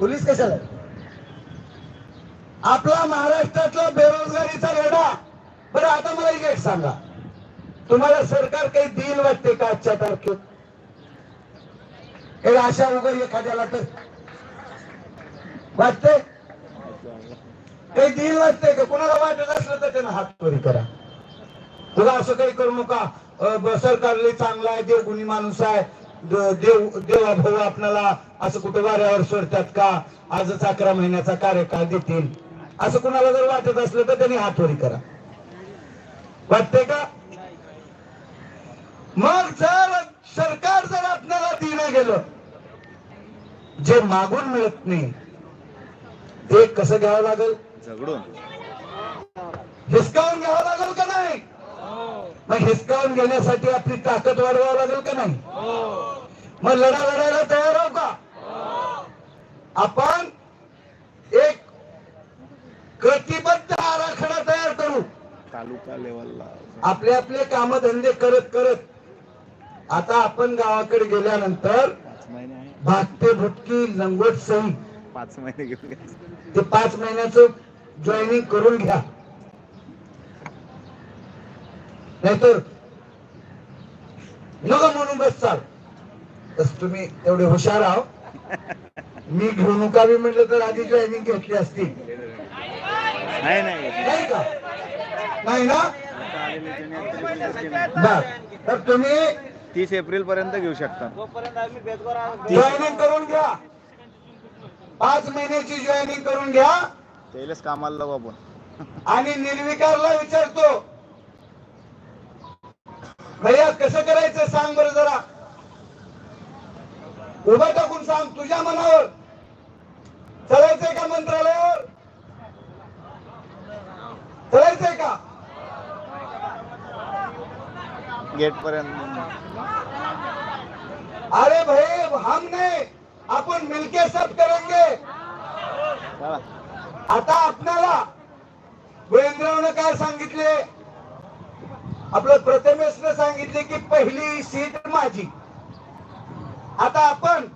Police कशाला आपला महाराष्ट्रातला बेरोजगारीचा लढा. बरं आता मला एक एक सांगा. तुम्हाला सरकार काही देईल वाटते का आजच्या तारखेत? हे आशा वगैरे एखाद्याला तर. वाटते? काही देईल वाटते का? कोणाला वाटत असलं तर त्यानं हात वरी करा. तुला असं काही करू नका. सरकार लय चांगला आहे देवगुणी माणूस आहे. देव देवा भाऊ आपल्याला असं कुठं वाऱ्यावर सोडतात का? आजच अकरा महिन्याचा कार्यकाळ देतील. असं कुणाला जर वाटत असलं तर त्यांनी हातवरी करा. वाटते का? मग जर सरकार जर आपल्याला दिलं गेलं जे मागून मिळत नाही ते कसं घ्यावं लागेल? झगडून. हिसकावून घ्यावं लागेल का नाही? मग हिसकावून घेण्यासाठी आपली ताकद वाढवावं लागेल का नाही? मग लढा लढायला तयार आहो का? आपण एक कटिबद्ध आराखडा तयार करू. तालुका लेवलला. आपले आपले काम धंदे करत करत आता आपण गावाकडे गेल्यानंतर भागते भुटकी लंगोट सही पाच महिने घेऊन ते पाच महिन्याचं जॉईनिंग करून घ्या. नाहीतर नको म्हणून बस चाल तस तुम्ही एवढे हुशार आहो. मी घेऊ नका मी म्हटलं तर आधी जॉईनिंग घेतली असती. नाही नाही. नाही का? नाही ना? बर. तर तुम्ही तीस एप्रिल पर्यंत घेऊ शकता. जॉईनिंग करून घ्या. पाच महिन्याची जॉईनिंग करून घ्या. त्यालाच कामाला लावू आपण. आणि निर्विकारला विचारतो भैया कसं करायचं सांग बरं जरा. उभं टाकून सांग तुझ्या मनावर. चलायचंय का मंत्रालयावर? चलायचंय का? गेट पर्यंत अरे भाई हम नहीं. आपण मिलके सब करेंगे. आता आपल्याला गोविंदरावनं काय सांगितले? आपलं प्रथमेश सांगितले की पहिली सीट माझी. आता आपण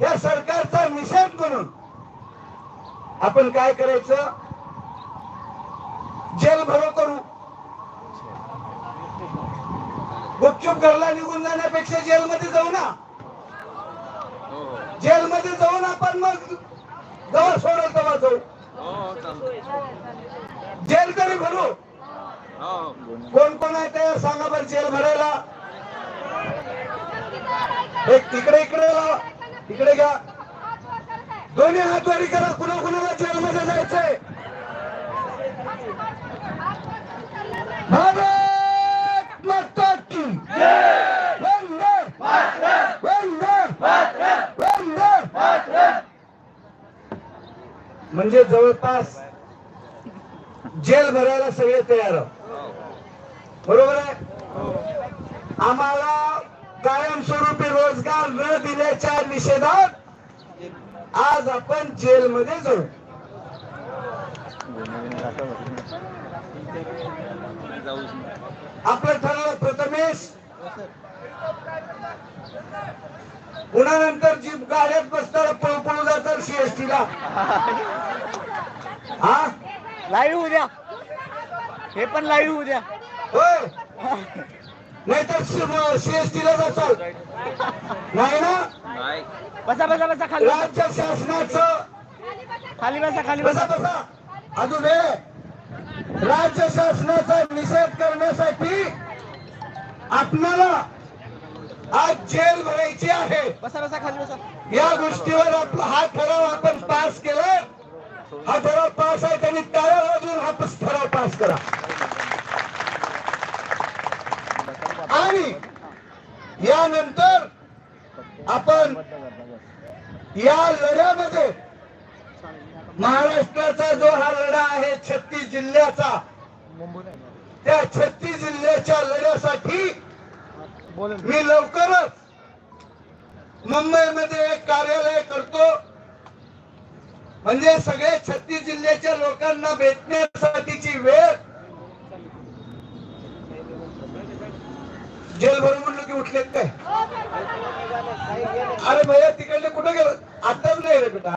या सरकारचा निषेध करून आपण काय करायचं? जेल भरो करू. गुपचूप घरला निघून जाण्यापेक्षा जेलमध्ये जाऊ ना. जेलमध्ये जाऊन आपण मग जवळ सोडल तेव्हा जाऊ. जेल तरी भरू. कोण कोण आहे तयार सांगा बरं जेल भरायला. एक तिकडे इकडे तिकडे इकडे घ्या. दोन्ही हातवारी करा कुणा कुणाला जेलमध्ये जायचंय? भारत माता की म्हणजे जवळपास जेल भरायला सगळे तयार आहोत. बरोबर आहे? आम्हाला कायमस्वरूपी रोजगार न दिल्याच्या निषेधात आज आपण जेलमध्ये जाऊ. आपलं ठरलं प्रथमेश. पुन्हा नंतर जी गाड्यात बसताना पळू पळू जातात सीएसटी ला हा? लाईव्ह उद्या. हे पण लाईव्ह उद्या. नाहीतर सीएसटी ला जाचाल नाही ना? बसा बसा बसा खाली. राज्य शासनाचं खाली बसा खाली बसा बसा. अजून हे राज्य शासनाचा निषेध करण्यासाठी आपल्याला आज जेल भरायची आहे. बसा बसा खाली बसा. या गोष्टीवर आपला हा ठराव आपण पास केला. हा ठराव पास आहे त्यांनी टाळ्या वाजवून हा ठराव पास करा. आणि यानंतर आपण या लढ्यामध्ये महाराष्ट्राचा जो हा लढा आहे छत्तीस जिल्ह्याचा त्या छत्तीस जिल्ह्याच्या लढ्यासाठी मी लवकरच मुंबईमध्ये एक कार्यालय करतो. म्हणजे सगळे छत्तीस जिल्ह्याच्या लोकांना भेटण्यासाठीची वेळ जेल भरून म्हणलं की उठलेत काय? अरे भैया तिकडले कुठे गेलं? आताच नाही रे बेटा.